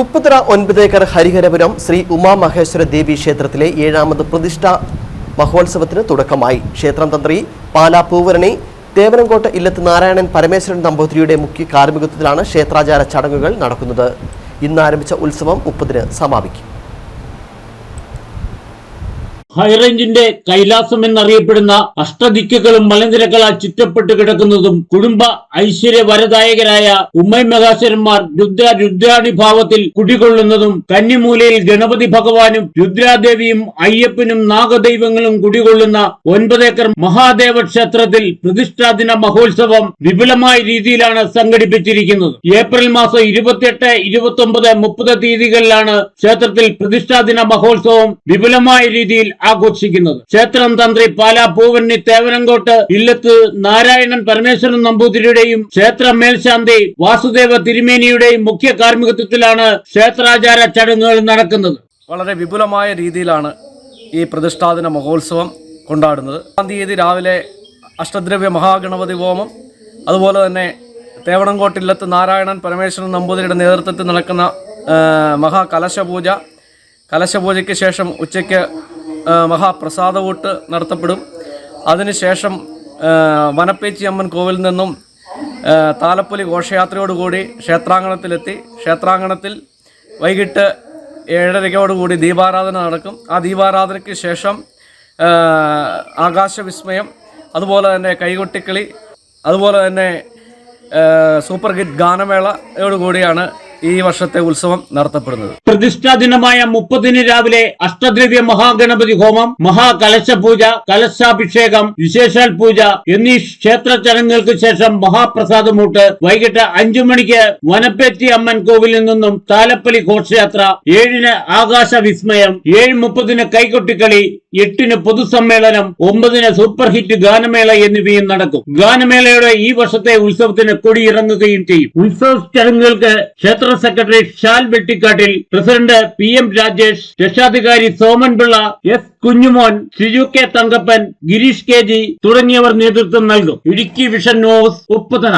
ഉപ്പുതറ ഒൻപതേക്കർ ഹരിഹരപുരം ശ്രീ ഉമാമഹേശ്വര ദേവി ക്ഷേത്രത്തിലെ ഏഴാമത് പ്രതിഷ്ഠ മഹോത്സവത്തിന് തുടക്കമായി. ക്ഷേത്രം തന്ത്രി പാലാ പൂവരണി തേവനംകോട്ട് ഇല്ലത്ത് നാരായണൻ പരമേശ്വരൻ നമ്പൂതിരിയുടെ മുഖ്യ കാർമ്മികത്വത്തിലാണ് ക്ഷേത്രാചാര ചടങ്ങുകൾ നടക്കുന്നത്. ഇന്നാരംഭിച്ച ഉത്സവം മുപ്പതിന് സമാപിക്കും. ഹൈറേഞ്ചിന്റെ കൈലാസം എന്നറിയപ്പെടുന്ന അഷ്ടദിക്കുകളും മലനിരകളാൽ ചുറ്റപ്പെട്ട് കിടക്കുന്നതും കുടുംബ ഐശ്വര്യ വരദായകരായ ഉമ്മൈ മഹാശ്വരന്മാർ രുദ്ര രുദ്രാണി ഭാവത്തിൽ കുടികൊള്ളുന്നതും കന്നിമൂലയിൽ ഗണപതി ഭഗവാനും രുദ്രാദേവിയും അയ്യപ്പനും നാഗദൈവങ്ങളും കുടികൊള്ളുന്ന ഒൻപതേക്കർ മഹാദേവ ക്ഷേത്രത്തിൽ പ്രതിഷ്ഠാദിന മഹോത്സവം വിപുലമായ രീതിയിലാണ് സംഘടിപ്പിച്ചിരിക്കുന്നത്. ഏപ്രിൽ മാസം ഇരുപത്തിയെട്ട് ഇരുപത്തി ഒമ്പത് മുപ്പത് തീയതികളിലാണ് ക്ഷേത്രത്തിൽ പ്രതിഷ്ഠാദിന മഹോത്സവം വിപുലമായ രീതിയിൽ ആഘോഷിക്കുന്നത്. ക്ഷേത്രം തന്ത്രി പാലാ പൂവണ്ണി തേവനങ്കോട്ട് ഇല്ലത്ത് നാരായണൻ പരമേശ്വരൻ നമ്പൂതിരിയുടെയും ക്ഷേത്ര മേൽശാന്തി വാസുദേവ തിരുമേനിയുടെയും മുഖ്യ കാർമ്മികത്വത്തിലാണ് ക്ഷേത്രാചാര ചടങ്ങുകൾ നടക്കുന്നത്. വളരെ വിപുലമായ രീതിയിലാണ് ഈ പ്രതിഷ്ഠാദിന മഹോത്സവം കൊണ്ടാടുന്നത്. ഒന്നാം തീയതി രാവിലെ അഷ്ടദ്രവ്യ മഹാഗണപതി ഹോമം അതുപോലെ തന്നെ തേവണംകോട്ടില്ലത്ത് നാരായണൻ പരമേശ്വരൻ നമ്പൂതിരിയുടെ നേതൃത്വത്തിൽ നടക്കുന്ന മഹാകലശപൂജ. കലശപൂജയ്ക്ക് ശേഷം ഉച്ചയ്ക്ക് ആ, മഹാപ്രസാദവൂട്ട് നടത്തപ്പെടും. അതിനുശേഷം വനപ്പേച്ചി അമ്മൻ കോവിലിൽ നിന്നും താലപ്പൊലി ഘോഷയാത്രയോടുകൂടി ക്ഷേത്രാങ്കണത്തിലെത്തി. ക്ഷേത്രാങ്കണത്തിൽ വൈകിട്ട് ഏഴരയ്ക്കോടുകൂടി ദീപാരാധന നടക്കും. ആ ദീപാരാധനയ്ക്ക് ശേഷം ആകാശവിസ്മയം അതുപോലെ തന്നെ കൈകൊട്ടിക്കളി അതുപോലെ തന്നെ സൂപ്പർ ഹിറ്റ് ഗാനമേളയോടുകൂടിയാണ് ഈ വർഷത്തെ ഉത്സവം നടത്തപ്പെടുന്നത്. പ്രതിഷ്ഠാ ദിനമായ മുപ്പതിന് രാവിലെ അഷ്ടദ്രവ്യ മഹാഗണപതി ഹോമം മഹാകലശ പൂജ കലശാഭിഷേകം വിശേഷാൽ പൂജ എന്നീ ക്ഷേത്ര ചടങ്ങുകൾക്ക് ശേഷം മഹാപ്രസാദമൂട്ട് വൈകിട്ട് അഞ്ചു മണിക്ക് വനപ്പേറ്റി അമ്മൻ കോവിലിൽ നിന്നും താലപ്പലി ഘോഷയാത്ര ഏഴിന് ആകാശ വിസ്മയം ഏഴ് മുപ്പതിന് കൈകൊട്ടിക്കളി എട്ടിന് പൊതുസമ്മേളനം ഒമ്പതിന് സൂപ്പർ ഹിറ്റ് ഗാനമേള എന്നിവയും നടക്കും. ഗാനമേളയുടെ ഈ വർഷത്തെ ഉത്സവത്തിന് കൊടിയിറങ്ങുകയും ചെയ്യും. ഉത്സവ ചടങ്ങുകൾക്ക് ക്ഷേത്ര സെക്രട്ടറി ഷാൽ വെട്ടിക്കാട്ടിൽ പ്രസിഡന്റ് പി എം രാജേഷ് രക്ഷാധികാരി Soman Pillai S Kunjumon Shiju K Thankappan Gireesh K G തുടങ്ങിയവർ നേതൃത്വം നൽകും. Idukki vision news Upputhara.